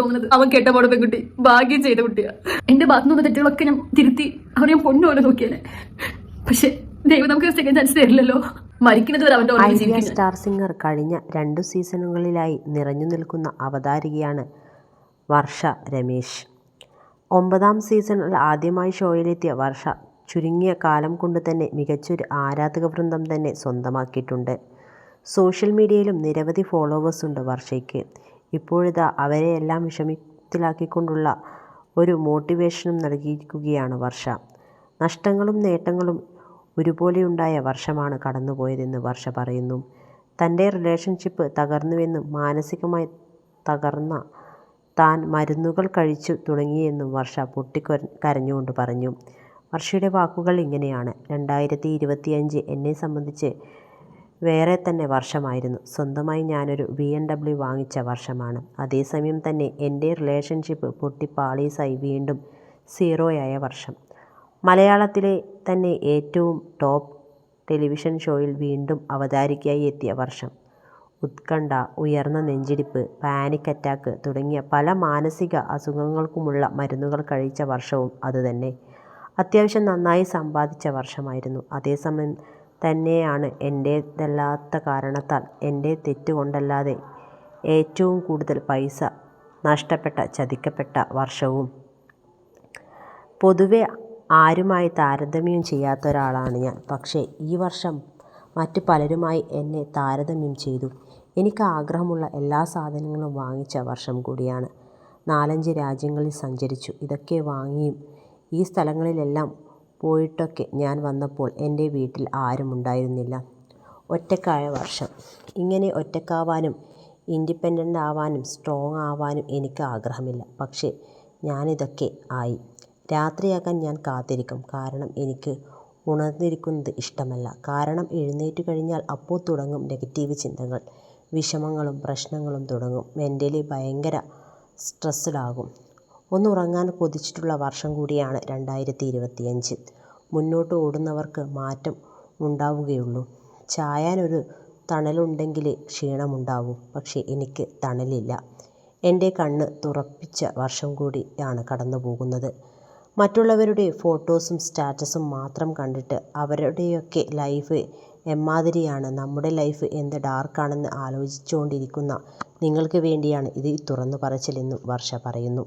തോന്നുന്നത്. അവൻ കേട്ട പോടെ പെൺകുട്ടി ഭാഗ്യം ചെയ്ത കുട്ടിയാ. എന്റെ ഭാഗത്തു നിന്ന് തെറ്റുകളൊക്കെ ഞാൻ തിരുത്തി അവനെ ഞാൻ പൊണ്ണുപോലെ നോക്കിയാനെ പക്ഷെ ദൈവം നമുക്ക് സെക്കൻഡ് ചാൻസ് തരില്ലല്ലോ. മരിക്കുന്നത് വരെ അവന്റെ ഐഡിയ സ്റ്റാർ സിംഗർ കഴിഞ്ഞ രണ്ടു സീസണുകളിലായി നിറഞ്ഞു നിൽക്കുന്ന അവതാരികയാണ് വർഷ രമേശ്. ഒമ്പതാം സീസണിൽ ആദ്യമായി ഷോയിലെത്തിയ വർഷ ചുരുങ്ങിയ കാലം കൊണ്ട് തന്നെ മികച്ചൊരു ആരാധക വൃന്ദം തന്നെ സ്വന്തമാക്കിയിട്ടുണ്ട്. സോഷ്യൽ മീഡിയയിലും നിരവധി ഫോളോവേഴ്സ് ഉണ്ട് വർഷയ്ക്ക്. ഇപ്പോഴിതാ അവരെയെല്ലാം വിഷമത്തിലാക്കിക്കൊണ്ടുള്ള ഒരു മോട്ടിവേഷനും നൽകിയിരിക്കുകയാണ് വർഷ. നഷ്ടങ്ങളും നേട്ടങ്ങളും ഒരുപോലെയുണ്ടായ വർഷമാണ് കടന്നുപോയതെന്ന് വർഷ പറയുന്നു. തന്റെ റിലേഷൻഷിപ്പ് തകർന്നുവെന്നും മാനസികമായി തകർന്ന താൻ മരുന്നുകൾ കഴിച്ചു തുടങ്ങിയെന്നും വർഷ പൊട്ടിക്കൊ കരഞ്ഞുകൊണ്ട് പറഞ്ഞു. വർഷയുടെ വാക്കുകൾ ഇങ്ങനെയാണ്. രണ്ടായിരത്തി ഇരുപത്തിയഞ്ച് എന്നെ സംബന്ധിച്ച് വേറെ തന്നെ വർഷമായിരുന്നു. സ്വന്തമായി ഞാനൊരു ബി എം ഡബ്ല്യു വാങ്ങിച്ച വർഷമാണ്. അതേസമയം തന്നെ എന്റെ റിലേഷൻഷിപ്പ് പൊട്ടി പാളീസായി വീണ്ടും സീറോയായ വർഷം. മലയാളത്തിലെ തന്നെ ഏറ്റവും ടോപ്പ് ടെലിവിഷൻ ഷോയിൽ വീണ്ടും അവതാരികയായി എത്തിയ വർഷം. ഉത്കണ്ഠ ഉയർന്ന നെഞ്ചിടിപ്പ് പാനിക് അറ്റാക്ക് തുടങ്ങിയ പല മാനസിക അസുഖങ്ങൾക്കുമുള്ള മരുന്നുകൾ കഴിച്ച വർഷവും അതുതന്നെ. അത്യാവശ്യം നന്നായി സമ്പാദിച്ച വർഷമായിരുന്നു. അതേസമയം തന്നെയാണ് എന്റേതല്ലാത്ത കാരണത്താൽ എന്റെ തെറ്റുകൊണ്ടല്ലാതെ ഏറ്റവും കൂടുതൽ പൈസ നഷ്ടപ്പെട്ട ചതിക്കപ്പെട്ട വർഷവും. പൊതുവെ ആരുമായി താരതമ്യം ചെയ്യാത്ത ഒരാളാണ് ഞാൻ. പക്ഷേ ഈ വർഷം മറ്റു പലരുമായി എന്നെ താരതമ്യം ചെയ്തു. എനിക്ക് ആഗ്രഹമുള്ള എല്ലാ സാധനങ്ങളും വാങ്ങിച്ച വർഷം കൂടിയാണ്. നാലഞ്ച് രാജ്യങ്ങളിൽ സഞ്ചരിച്ചു. ഇതൊക്കെ വാങ്ങിയും ഈ സ്ഥലങ്ങളിലെല്ലാം പോയിട്ടൊക്കെ ഞാൻ വന്നപ്പോൾ എന്റെ വീട്ടിൽ ആരും ഉണ്ടായിരുന്നില്ല. ഒറ്റക്കായ വർഷം. ഇങ്ങനെ ഒറ്റക്കാവാനും ഇൻഡിപെൻഡന്റ് ആവാനും സ്ട്രോങ് ആവാനും എനിക്ക് ആഗ്രഹമില്ല. പക്ഷേ ഞാനിതൊക്കെ ആയി. രാത്രിയാകാൻ ഞാൻ കാത്തിരിക്കും. കാരണം എനിക്ക് ഉണർന്നിരിക്കുന്നത് ഇഷ്ടമല്ല. കാരണം എഴുന്നേറ്റ് കഴിഞ്ഞാൽ അപ്പോൾ തുടങ്ങും നെഗറ്റീവ് ചിന്തകൾ. വിഷമങ്ങളും പ്രശ്നങ്ങളും തുടങ്ങും. മെന്റലി ഭയങ്കര സ്ട്രെസ്ഡ് ഒന്ന് ഉറങ്ങാൻ കൊതിച്ചിട്ടുള്ള വർഷം കൂടിയാണ് രണ്ടായിരത്തി ഇരുപത്തിയഞ്ച്. മുന്നോട്ട് ഓടുന്നവർക്ക് മാറ്റം ഉണ്ടാവുകയുള്ളൂ. ചായാനൊരു തണലുണ്ടെങ്കിലേ ക്ഷീണമുണ്ടാവൂ. പക്ഷേ എനിക്ക് തണലില്ല. എന്റെ കണ്ണ് തുറപ്പിച്ച വർഷം കൂടിയാണ് കടന്നു പോകുന്നത് മറ്റുള്ളവരുടെ ഫോട്ടോസും സ്റ്റാറ്റസും മാത്രം കണ്ടിട്ട് അവരുടെയൊക്കെ ലൈഫ് എമ്മാതിരിയാണ്. നമ്മുടെ ലൈഫ് എന്ത് ഡാർക്കാണെന്ന് ആലോചിച്ചുകൊണ്ടിരിക്കുന്ന നിങ്ങൾക്ക് വേണ്ടിയാണ് ഇത് തുറന്നു പറച്ചിലെന്നും വർഷ പറയുന്നു.